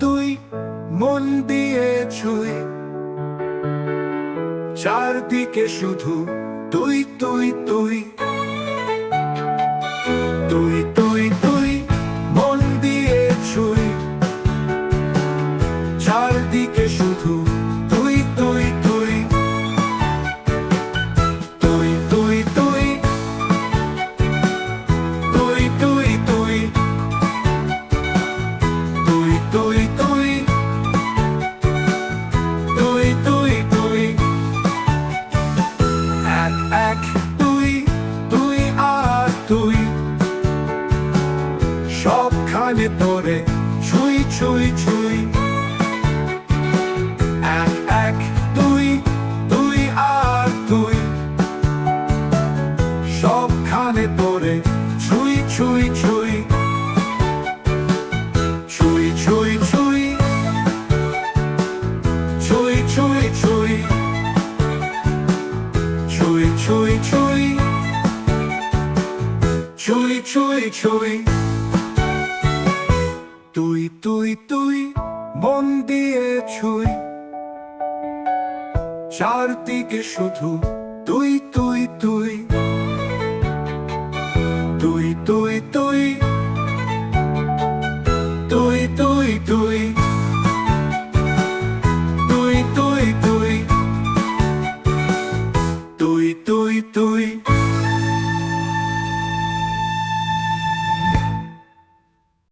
তুই মন দিয়ে ছুই। চারদিকে শুধু তুই তুই তুই। তুই তুই তুই মন দিয়ে ছুই। চারদিকে শুধু সবখানে তোরে ছুঁই ছুঁই ছুঁই। এক ছুঁই ছুঁই ছুঁই। ছুঁই ছুঁই ছুঁই। ছুঁই ছুঁই ছুঁই। ছুঁই ছুঁই ছুঁই। তুই তুই মন দিয়ে ছুই। চারদিকে শুধু তুই তুই তুই।